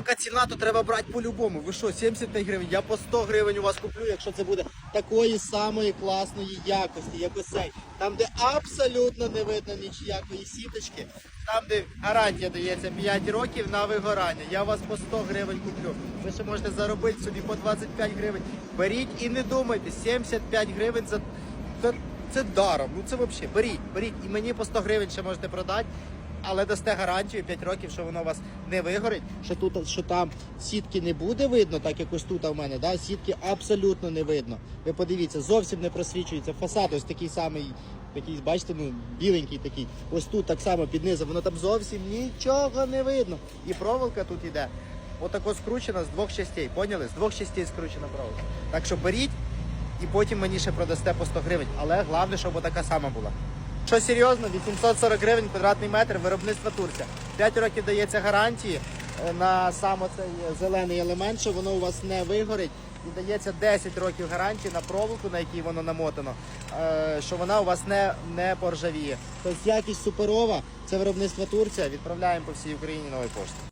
така ціна, то треба брати по-любому. Ви що, 75 гривень? Я по 100 гривень у вас куплю, якщо це буде такої самої класної якості, як ось цей. Там, де абсолютно не видно ніякої сіточки, там, де гарантія дається 5 років на вигорання. Я вас по 100 гривень куплю. Ви ще можете заробити собі по 25 гривень. Беріть і не думайте, 75 гривень за. Це даром. Ну це взагалі. Беріть, беріть. І мені по 100 гривень ще можете продати. Але дасте гарантію 5 років, що воно у вас не вигорить, що тут, що там сітки не буде видно, так як ось тут у мене, да? сітки абсолютно не видно. Ви подивіться, зовсім не просвічується. Фасад ось такий самий, такий, бачите, ну, біленький такий. Ось тут так само під низом, воно там зовсім нічого не видно. І проволока тут іде. Отако скручена з двох частей. Поняли? З двох частей скручена проволока. Так що беріть і потім мені ще продасте по 100 гривень. Але головне, щоб така сама була. Що серйозно, 840 гривень квадратний метр виробництва Турція. 5 років дається гарантії е, на саме цей зелений елемент, що воно у вас не вигорить. І дається 10 років гарантії на проволоку, на якій воно намотано, е, що вона у вас не, не поржавіє. Тобто якість суперова, це виробництво Турція. Відправляємо по всій Україні нової поштою.